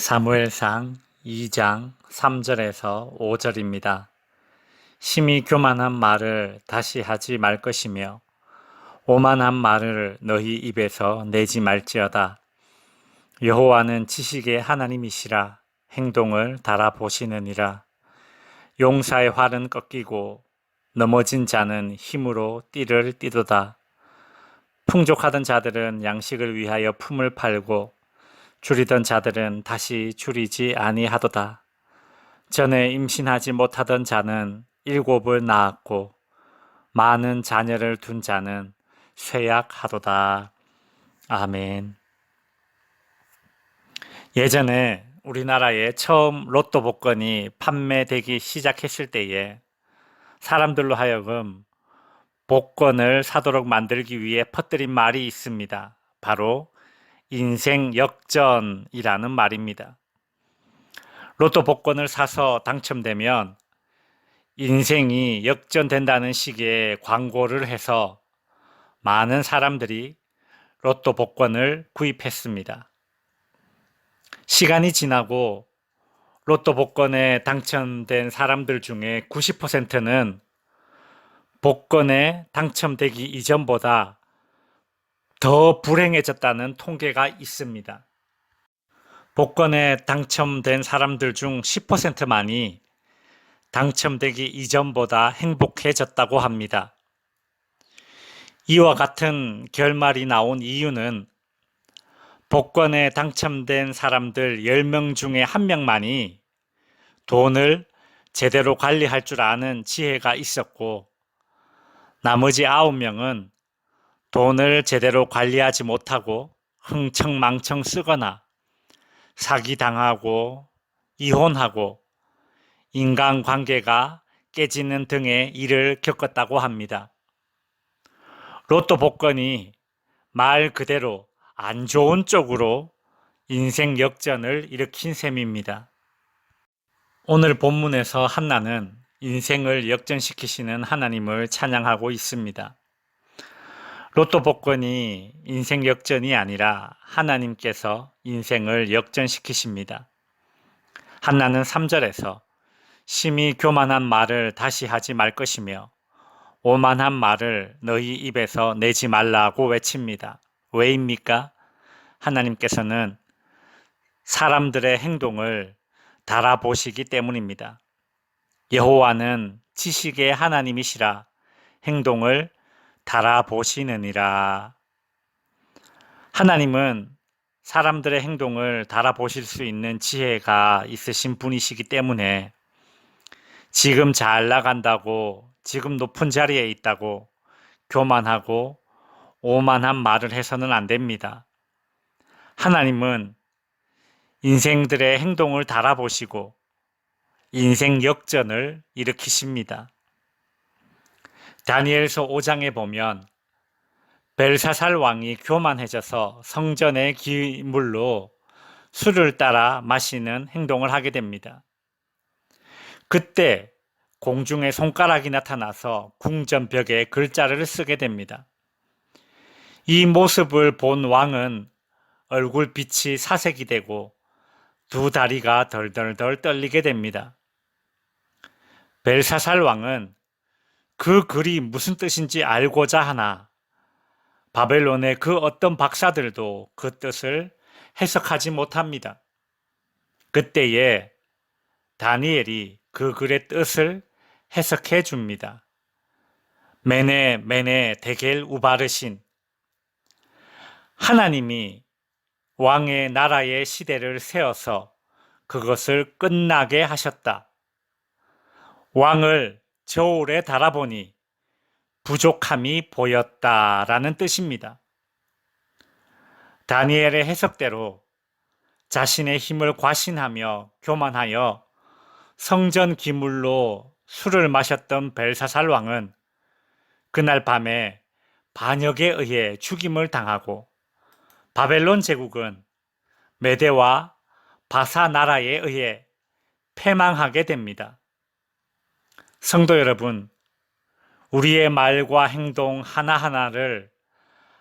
사무엘상 2장 3절에서 5절입니다. 심히 교만한 말을 다시 하지 말 것이며 오만한 말을 너희 입에서 내지 말지어다. 여호와는 지식의 하나님이시라 행동을 달아보시느니라. 용사의 활은 꺾이고 넘어진 자는 힘으로 띠를 띠도다. 풍족하던 자들은 양식을 위하여 품을 팔고 줄이던 자들은 다시 줄이지 아니하도다. 전에 임신하지 못하던 자는 일곱을 낳았고 많은 자녀를 둔 자는 쇠약하도다. 아멘. 예전에 우리나라에 처음 로또 복권이 판매되기 시작했을 때에 사람들로 하여금 복권을 사도록 만들기 위해 퍼뜨린 말이 있습니다. 바로 인생 역전이라는 말입니다. 로또 복권을 사서 당첨되면 인생이 역전된다는 식의 광고를 해서 많은 사람들이 로또 복권을 구입했습니다. 시간이 지나고 로또 복권에 당첨된 사람들 중에 90%는 복권에 당첨되기 이전보다 더 불행해졌다는 통계가 있습니다. 복권에 당첨된 사람들 중 10%만이 당첨되기 이전보다 행복해졌다고 합니다. 이와 같은 결말이 나온 이유는 복권에 당첨된 사람들 10명 중에 1명만이 돈을 제대로 관리할 줄 아는 지혜가 있었고, 나머지 9명은 돈을 제대로 관리하지 못하고 흥청망청 쓰거나 사기당하고 이혼하고 인간관계가 깨지는 등의 일을 겪었다고 합니다. 로또 복권이 말 그대로 안 좋은 쪽으로 인생 역전을 일으킨 셈입니다. 오늘 본문에서 한나는 인생을 역전시키시는 하나님을 찬양하고 있습니다. 로또 복권이 인생 역전이 아니라 하나님께서 인생을 역전시키십니다. 한나는 3절에서 심히 교만한 말을 다시 하지 말 것이며 오만한 말을 너희 입에서 내지 말라고 외칩니다. 왜입니까? 하나님께서는 사람들의 행동을 달아보시기 때문입니다. 여호와는 지식의 하나님이시라 행동을 달아보시느니라. 하나님은 사람들의 행동을 달아보실 수 있는 지혜가 있으신 분이시기 때문에 지금 잘 나간다고, 지금 높은 자리에 있다고 교만하고 오만한 말을 해서는 안 됩니다. 하나님은 인생들의 행동을 달아보시고 인생 역전을 일으키십니다. 다니엘서 5장에 보면 벨사살 왕이 교만해져서 성전의 기물로 술을 따라 마시는 행동을 하게 됩니다. 그때 공중에 손가락이 나타나서 궁전벽에 글자를 쓰게 됩니다. 이 모습을 본 왕은 얼굴 빛이 사색이 되고 두 다리가 덜덜덜 떨리게 됩니다. 벨사살 왕은 그 글이 무슨 뜻인지 알고자 하나 바벨론의 그 어떤 박사들도 그 뜻을 해석하지 못합니다. 그때에 다니엘이 그 글의 뜻을 해석해 줍니다. 메네 메네 데겔 우바르신 하나님이 왕의 나라의 시대를 세워서 그것을 끝나게 하셨다. 왕을 저울에 달아보니 부족함이 보였다라는 뜻입니다. 다니엘의 해석대로 자신의 힘을 과신하며 교만하여 성전 기물로 술을 마셨던 벨사살 왕은 그날 밤에 반역에 의해 죽임을 당하고 바벨론 제국은 메대와 바사 나라에 의해 패망하게 됩니다. 성도 여러분, 우리의 말과 행동 하나하나를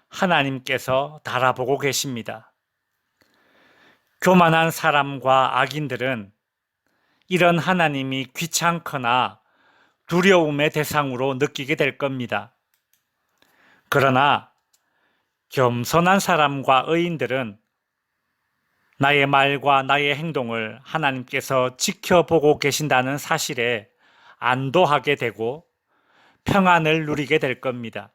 하나님께서 달아보고 계십니다. 교만한 사람과 악인들은 이런 하나님이 귀찮거나 두려움의 대상으로 느끼게 될 겁니다. 그러나 겸손한 사람과 의인들은 나의 말과 나의 행동을 하나님께서 지켜보고 계신다는 사실에 안도하게 되고 평안을 누리게 될 겁니다.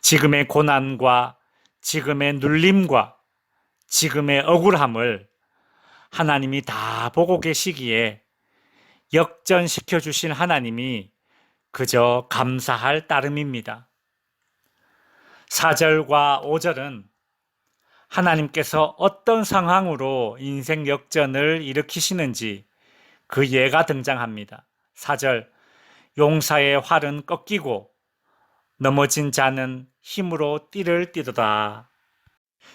지금의 고난과 지금의 눌림과 지금의 억울함을 하나님이 다 보고 계시기에 역전시켜 주신 하나님이 그저 감사할 따름입니다. 4절과 5절은 하나님께서 어떤 상황으로 인생 역전을 일으키시는지 그 예가 등장합니다. 4절 용사의 활은 꺾이고 넘어진 자는 힘으로 띠를 띠도다.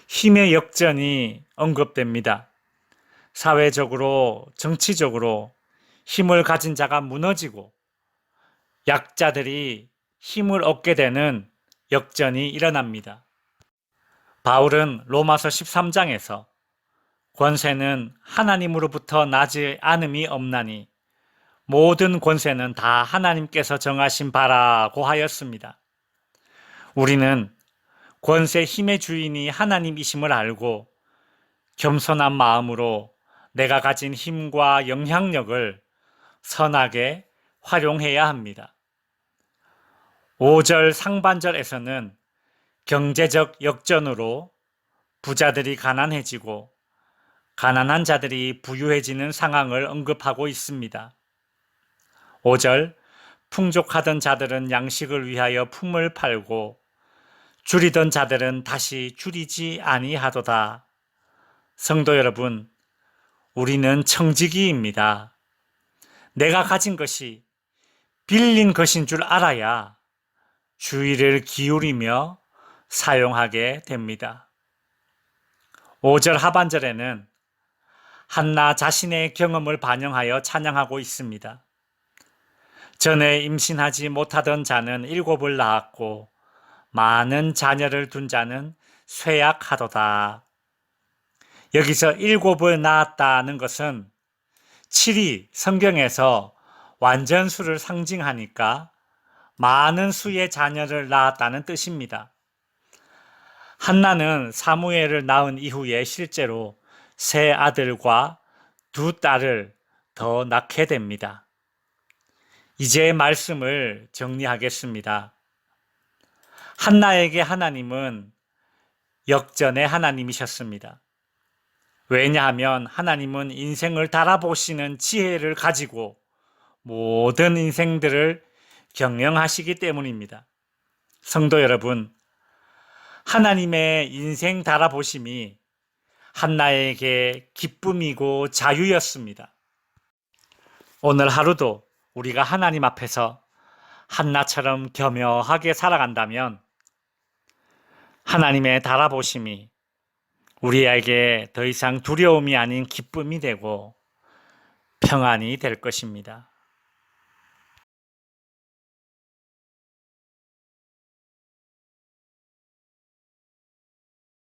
힘의 역전이 언급됩니다. 사회적으로, 정치적으로 힘을 가진 자가 무너지고 약자들이 힘을 얻게 되는 역전이 일어납니다. 바울은 로마서 13장에서 권세는 하나님으로부터 나지 않음이 없나니 모든 권세는 다 하나님께서 정하신 바라고 하였습니다. 우리는 권세 힘의 주인이 하나님이심을 알고 겸손한 마음으로 내가 가진 힘과 영향력을 선하게 활용해야 합니다. 5절 상반절에서는 경제적 역전으로 부자들이 가난해지고 가난한 자들이 부유해지는 상황을 언급하고 있습니다. 5절 풍족하던 자들은 양식을 위하여 품을 팔고 줄이던 자들은 다시 줄이지 아니하도다. 성도 여러분, 우리는 청지기입니다. 내가 가진 것이 빌린 것인 줄 알아야 주의를 기울이며 사용하게 됩니다. 5절 하반절에는 한나 자신의 경험을 반영하여 찬양하고 있습니다. 전에 임신하지 못하던 자는 일곱을 낳았고 많은 자녀를 둔 자는 쇠약하도다. 여기서 일곱을 낳았다는 것은 7이 성경에서 완전수를 상징하니까 많은 수의 자녀를 낳았다는 뜻입니다. 한나는 사무엘을 낳은 이후에 실제로 세 아들과 두 딸을 더 낳게 됩니다. 이제 말씀을 정리하겠습니다. 한나에게 하나님은 역전의 하나님이셨습니다. 왜냐하면 하나님은 인생을 달아보시는 지혜를 가지고 모든 인생들을 경영하시기 때문입니다. 성도 여러분, 하나님의 인생 달아보심이 한나에게 기쁨이고 자유였습니다. 오늘 하루도 우리가 하나님 앞에서 한나처럼 겸허하게 살아간다면 하나님의 달아보심이 우리에게 더 이상 두려움이 아닌 기쁨이 되고 평안이 될 것입니다.